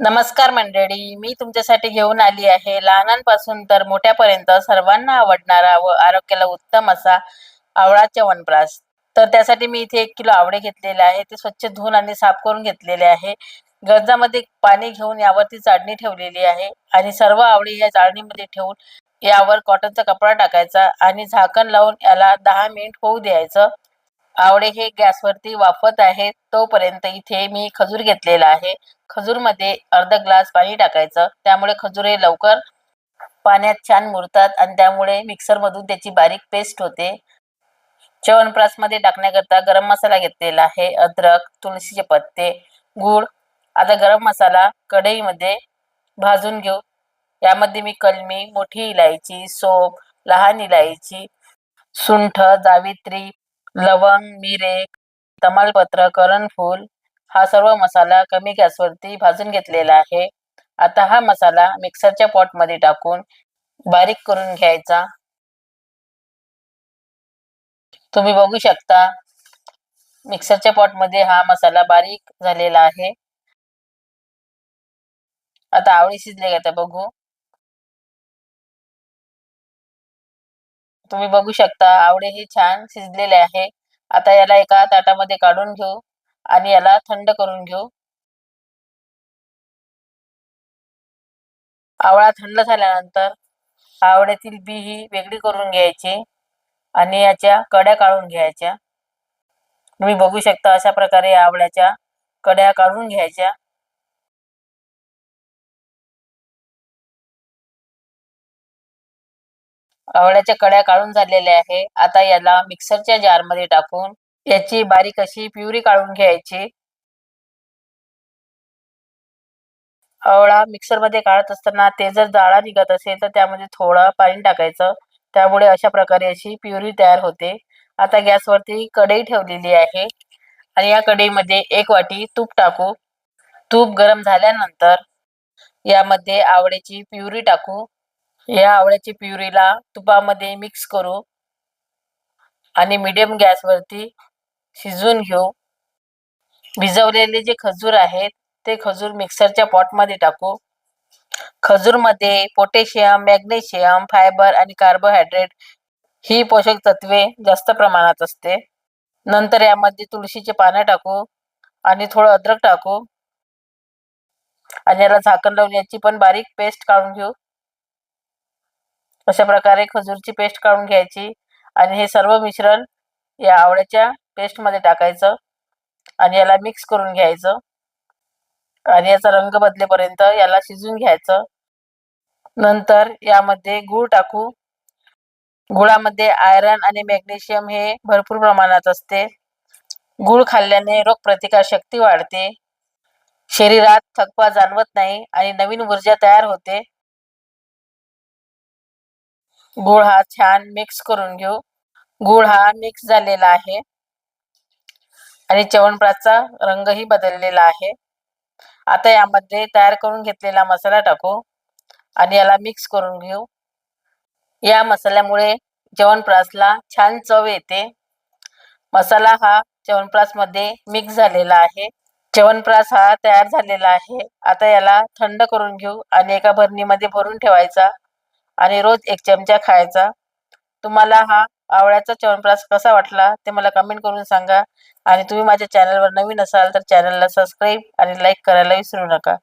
नमस्कार मंडळी मी तुमच्यासाठी घेऊन आली आहे. लहानांपासून तर मोठ्यापर्यंत सर्वांना आवडणारा व आरोग्याला उत्तम असा आवळा च्यवनप्राश तर त्यासाठी मी इथे एक किलो आवळे घेतलेले आहे. ते स्वच्छ धुवून आणि साफ करून घेतलेले आहे. गंजामध्ये पाणी घेऊन यावरती चाळणी ठेवलेली आहे आणि सर्व आवळे या चाळणीमध्ये ठेवून यावर कॉटनचा कपडा टाकायचा आणि झाकण लावून याला दहा मिनिट होऊ द्यायचं. आवळे हे गॅसवरती वाफत आहे तोपर्यंत इथे मी खजूर घेतलेला आहे. खजूरमध्ये अर्धा ग्लास पाणी टाकायचं त्यामुळे खजूर हे लवकर पाण्यात छान मुरतात आणि त्यामुळे मिक्सर मधून त्याची बारीक पेस्ट होते. च्यवनप्राशमध्ये टाकण्याकरता गरम मसाला घेतलेला आहे अद्रक तुळशीचे पत्ते गूळ. आता गरम मसाला कढईमध्ये भाजून घेऊ. यामध्ये मी कलमी मोठी इलायची सोप लहान इलायची सुंठ जावित्री लवंग मिरे तमालपत्र करणफूल हा सर्व मसाला कमी गॅसवरती भाजून घेतलेला आहे. आता हा मसाला मिक्सरच्या पॉटमध्ये टाकून बारीक करून घ्यायचा. तुम्ही बघू शकता मिक्सरच्या पॉटमध्ये हा मसाला बारीक झालेला आहे. आता आवळी शिजले का बघू. तुम्ही बघू शकता आवळे हे छान शिजलेले आहे. आता याला एका ताटामध्ये काढून घेऊ आणि याला थंड करून घेऊ. आवळा थंड झाल्यानंतर आवळ्यातील बी ही वेगळी करून घ्यायची आणि याच्या कड्या काढून घ्यायच्या. तुम्ही बघू शकता अशा प्रकारे आवळ्याच्या कड्या काढून घ्यायच्या. आवळ्याच्या कड्या काढून झालेल्या आहे. आता याला मिक्सरच्या जारमध्ये टाकून याची बारीक अशी प्युरी काढून घ्यायची. आवळा मिक्सरमध्ये काढत असताना ते जर जाळा निघत असेल तर त्यामध्ये थोडं पाणी टाकायचं. त्यामुळे अशा प्रकारे अशी प्युरी तयार होते. आता गॅसवरती कढई ठेवलेली आहे. आणि या कढईमध्ये एक वाटी तूप टाकू. तूप गरम झाल्यानंतर यामध्ये आवळ्याची प्युरी टाकू. या आवळ्याची प्युरीला तुपामध्ये मिक्स करू आणि मिडियम गॅसवरती शिजवून घेऊ. भिजवलेले जे खजूर आहेत ते खजूर मिक्सरच्या पॉटमध्ये टाकू. खजूरमध्ये पोटॅशियम मॅग्नेशियम फायबर आणि कार्बोहायड्रेट ही पोषक तत्वे जास्त प्रमाणात असते. नंतर यामध्ये तुळशीचे पानं टाकू आणि थोडं अद्रक टाकू. आणि याला झाकण लावून याची पण बारीक पेस्ट काढून घेऊ. अशा प्रकारे खजूरची पेस्ट काढून घ्यायची आणि हे सर्व मिश्रण या आवळ्याच्या पेस्टमध्ये टाकायचं आणि याला मिक्स करून घ्यायचं. आणि याचा रंग बदलेपर्यंत याला शिजून घ्यायचं. नंतर यामध्ये गूळ टाकू. गुळामध्ये आयरन आणि मॅग्नेशियम हे भरपूर प्रमाणात असते. गुळ खाल्ल्याने रोगप्रतिकार शक्ती वाढते. शरीरात थकवा जाणवत नाही आणि नवीन ऊर्जा तयार होते. गुळ हा छान मिक्स करून घेऊ. गुळ हा मिक्स झालेला आहे. आणि च्यवनप्राशचा रंगही बदललेला आहे. आता यामध्ये तयार करून घेतलेला मसाला टाकू आणि याला मिक्स करून घेऊ. या मसाल्यामुळे च्यवनप्राशला छान चव येते. मसाला हा च्यवनप्राशमध्ये मिक्स झालेला आहे. च्यवनप्राश हा तयार झालेला आहे. आता याला थंड करून घेऊ आणि एका भरणीमध्ये भरून ठेवायचा. आणि रोज एक चमचा खायचा. तुम्हाला हा आवळ्याचा च्यवनप्राश कसा वाटला ते मला कमेंट करून सांगा. आणि तुम्ही माझ्या चॅनलवर नवीन असाल तर चॅनलला सबस्क्राईब आणि लाईक करायला विसरू नका.